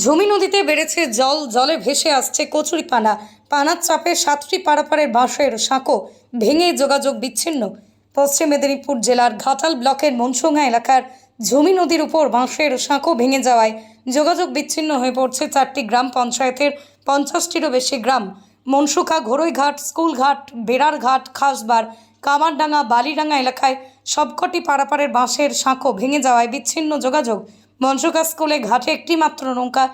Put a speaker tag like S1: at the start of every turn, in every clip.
S1: ঝুমি নদীতে বেড়েছে জল, জলে ভেসে আসছে কচুরি পানা। পানার চাপে সাতটি পারাপারের বাঁশের সাঁকো ভেঙে যোগাযোগ বিচ্ছিন্ন। পশ্চিম মেদিনীপুর জেলার ঘাটাল ব্লকের মনসুঙ্গা এলাকার ঝুমি নদীর উপর বাঁশের সাঁকো ভেঙে যাওয়ায় যোগাযোগ বিচ্ছিন্ন হয়ে পড়ছে চারটি গ্রাম পঞ্চায়েতের পঞ্চাশটিরও বেশি গ্রাম। মনসুখা ঘোড়ইঘাট স্কুলঘাট, বেড়ারঘাট, খাসবার, কামারডাঙ্গা, বালিডাঙ্গা এলাকায় সবকটি পারাপারের বাঁশের সাঁকো ভেঙে যাওয়ায় বিচ্ছিন্ন যোগাযোগ। মনসুকা স্কুলে ঘাটে একটি মাত্র নৌকা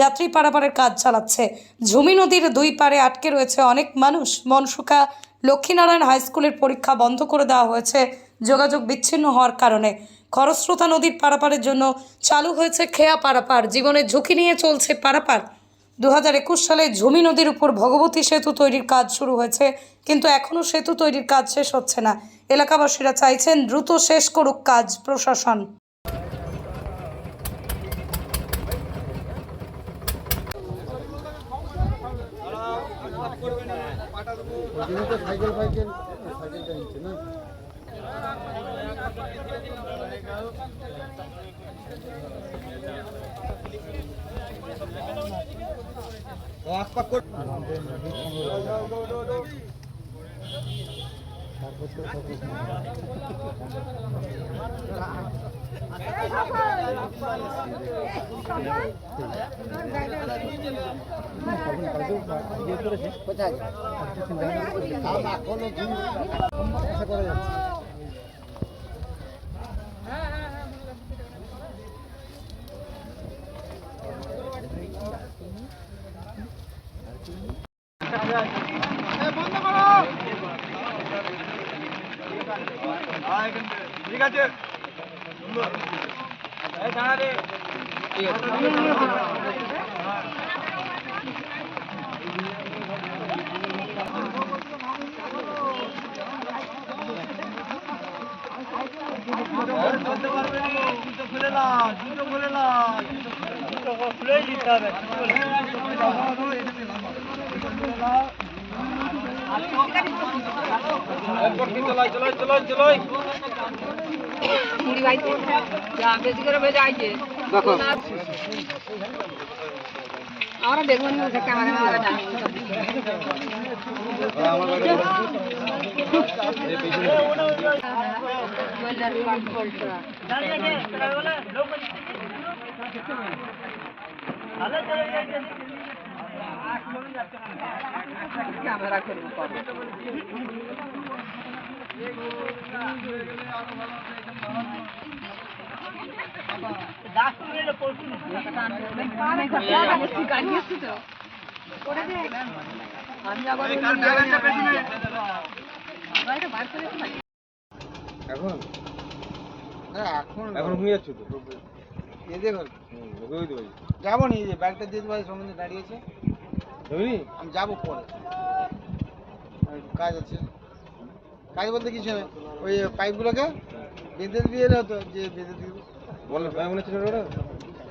S1: যাত্রী পারাপারের কাজ চালাচ্ছে। ঝুমি নদীর দুই পারে আটকে রয়েছে অনেক মানুষ। মনসুকা লক্ষ্মীনারায়ণ হাই স্কুলের পরীক্ষা বন্ধ করে দেওয়া হয়েছে যোগাযোগ বিচ্ছিন্ন হওয়ার কারণে। খরস্রোতা নদীর পারাপারের জন্য চালু হয়েছে খেয়া পারাপার। জীবনের ঝুঁকি নিয়ে চলছে পারাপার। দু হাজার একুশ সালে ঝুমি নদীর উপর ভগবতী সেতু তৈরির কাজ শুরু হয়েছে, কিন্তু এখনও সেতু তৈরির কাজ শেষ হচ্ছে না। এলাকাবাসীরা চাইছেন দ্রুত শেষ করুক কাজ প্রশাসন
S2: ওই জন্য তো সাইকেল ফাইকেল সাইকেলটা নিচ্ছে না? তারপর
S3: ঠিক আছে চলতে পারবে না জুতো খুলে না জুতো খুলে না জুতো খুলেই দিতে হবে চলাই চলাই চলাই চলাই
S4: মুড়ি বাইতে যা বেশি করে ভেজে আইছে
S2: দেখো
S4: আমরা দেখব না ওটা ক্যামেরা করব আবার
S2: এখন এখন
S3: এখন ঘুমিয়ে যাচ্ছ তো?
S2: এ দেখো যাব নি যে ব্যাগটা দিয়ে দেবো সম্বন্ধে দাঁড়িয়েছে
S3: বুঝলি
S2: আমি যাব পরে। কাজ আছে। কাজ বলতে কিছু না। ওই পাইপগুলোকে বেঁধে দিয়ে হতো যে বেঁধে দিয়ে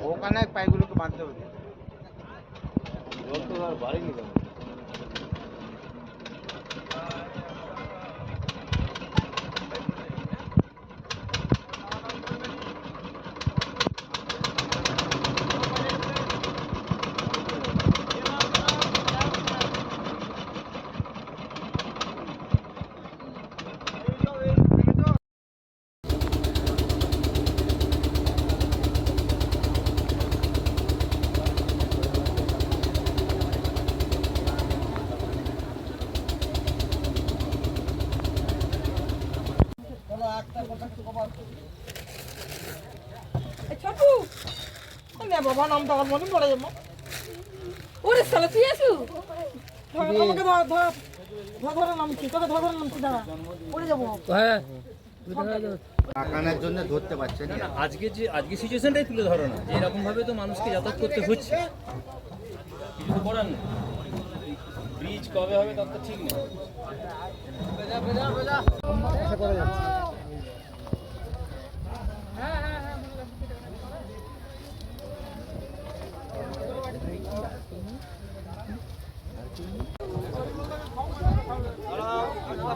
S2: ওখানে পাইপগুলোকে বাঁধতে হবে।
S3: জল তো আর বাড়িনি কেন?
S4: ছোটু নে বাবা নামটা আমার মনে পড়ে যাব। ওরে সালা তুই আসু ধর আমাকে ধর ধর ধর নামছি তোকে ধর ধরে নামছি দাঁড়া। পড়ে যাব।
S2: আকানের জন্য ধরতে পারছে না।
S5: আজকে যে আজকে সিচুয়েশনটাই তুলে ধরো না যে এরকম ভাবে তো মানুষকে যাতায়াত করতে হচ্ছে। কিছু তো করার নেই। ব্রিজ কবে হবে তার তো ঠিক নেই
S2: আশা করা যাচ্ছে ওই জন্য তো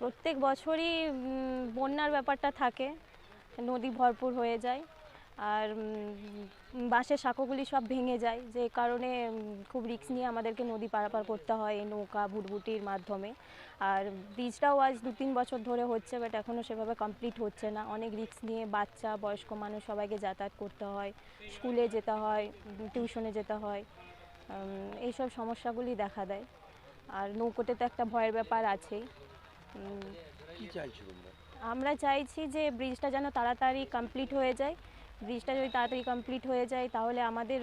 S6: প্রত্যেক বছরই বন্যার ব্যাপারটা থাকে। নদী ভরপুর হয়ে যায় আর বাঁশের সাঁকোগুলি সব ভেঙে যায়। যে কারণে খুব রিক্স নিয়ে আমাদেরকে নদী পারাপার করতে হয় এই নৌকা ভুটভুটির মাধ্যমে। আর ব্রিজটাও আজ দু তিন বছর ধরে হচ্ছে বাট এখনও সেভাবে কমপ্লিট হচ্ছে না। অনেক রিক্স নিয়ে বাচ্চা বয়স্ক মানুষ সবাইকে যাতায়াত করতে হয় স্কুলে যেতে হয় টিউশনে যেতে হয় এইসব সমস্যাগুলি দেখা দেয়। আর নৌকোতে তো একটা ভয়ের ব্যাপার আছেই। উম, আমরা চাইছি যে ব্রিজটা যেন তাড়াতাড়ি কমপ্লিট হয়ে যায়। ব্রিজটা যদি তাড়াতাড়ি কমপ্লিট হয়ে যায় তাহলে আমাদের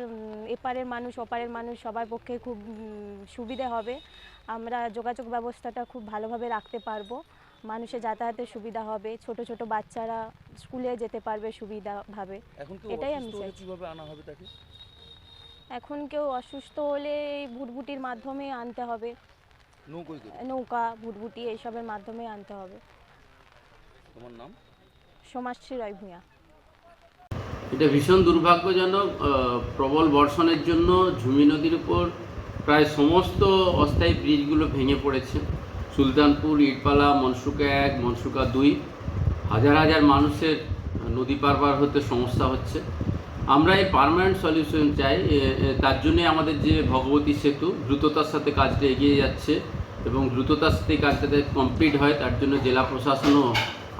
S6: এপারের মানুষ ওপারের মানুষ সবার পক্ষে খুব সুবিধে হবে। আমরা যোগাযোগ ব্যবস্থাটা খুব ভালোভাবে রাখতে পারব। মানুষের যাতায়াতের সুবিধা হবে ছোট ছোট বাচ্চারা স্কুলে যেতে পারবে সুবিধাভাবে। এটাই আমি।
S5: কীভাবে আনা হবে তাকে?
S6: এখন কেউ অসুস্থ হলে এই ভুটভুটির মাধ্যমে আনতে হবে। নৌকা ভুটভুটি এইসবের মাধ্যমে আনতে হবে।
S5: তোমার নাম?
S6: সমাজশ্রী রয় ভূঁয়া
S7: এটা ভীষণ দুর্ভাগ্যজনক প্রবল বর্ষণের জন্য ঝুমি নদীর উপর প্রায় সমস্ত অস্থায়ী ব্রিজগুলো ভেঙে পড়েছে। সুলতানপুর ইটপালা মনসুকা এক মনসুকা দুই হাজার হাজার মানুষের নদী পার পার হতে সমস্যা হচ্ছে। আমরা এই পার্মানেন্ট সলিউশন চাই তার জন্যে আমাদের যে ভগবতী সেতু দ্রুততার সাথে কাজটা এগিয়ে যাচ্ছে এবং দ্রুততার সাথে এই কাজটা কমপ্লিট হয় তার জন্য জেলা প্রশাসনও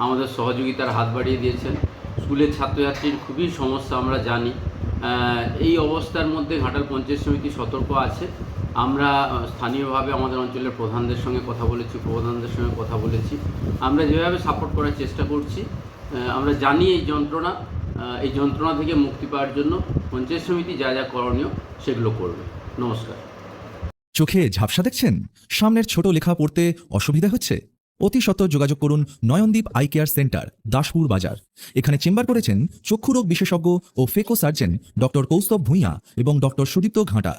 S7: আমাদের সহযোগিতার হাত বাড়িয়ে দিয়েছেন। স্কুলের ছাত্রছাত্রীর খুবই সমস্যা, আমরা জানি। এই অবস্থার মধ্যে ঘাটাল পঞ্চায়েত সমিতি সতর্ক আছে। আমরা স্থানীয়ভাবে আমাদের অঞ্চলের প্রধানদের সঙ্গে কথা বলেছি প্রধানদের সঙ্গে কথা বলেছি। আমরা যেভাবে সাপোর্ট করার চেষ্টা করছি আমরা জানি এই যন্ত্রণা এই যন্ত্রণা থেকে মুক্তি পাওয়ার জন্য পঞ্চায়েত সমিতি যা যা করণীয় সেগুলো করবে। নমস্কার।
S8: চোখে ঝাপসা দেখছেন? সামনের ছোট লেখা পড়তে অসুবিধা হচ্ছে? অতি সত্ত্বর যোগাযোগ করুন Nayandweep eye care centre, Daspur Bazar. এখানে চেম্বার করেছেন চক্ষুরোগ বিশেষজ্ঞ ও phaco surgeon doctor Koustav Bhuiyan এবং ডক্টর সুদীপ্ত ঘাটা।